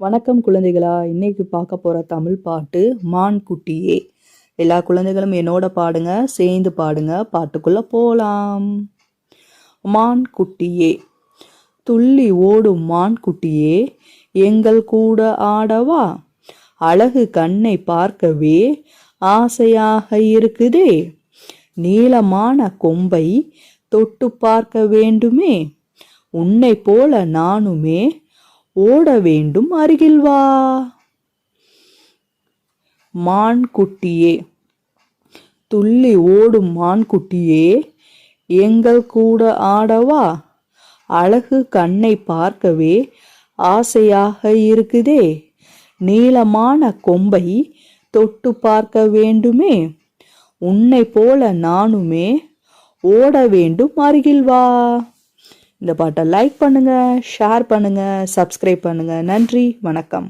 வணக்கம் குழந்தைகளா. இன்னைக்கு பார்க்க போகிற தமிழ் பாட்டு மான் குட்டியே எல்லா குழந்தைகளும் என்னோட பாடுங்க சேர்ந்து பாடுங்க பாட்டுக்குள்ள போகலாம் மான் குட்டியே துள்ளி ஓடும் மான் குட்டியே எங்கள் கூட ஆடவா? அழகு கண்ணை பார்க்கவே ஆசையாக இருக்குதே. நீளமான கொம்பை தொட்டு பார்க்க வேண்டுமே. உன்னை போல நானுமே ஓட வேண்டும் அருகில் வா மான் குட்டியே துள்ளி ஓடும் மான் குட்டியே எங்கள் கூட ஆடவா? அழகு கண்ணை பார்க்கவே ஆசையாக இருக்குதே. நீளமான கொம்பை தொட்டு பார்க்க வேண்டுமே. உன்னை போல நானுமே ஓட வேண்டும் அருகில் வா இந்த பாட்டை லைக் பண்ணுங்கள் ஷேர் பண்ணுங்கள் சப்ஸ்கிரைப் பண்ணுங்க. நன்றி வணக்கம்.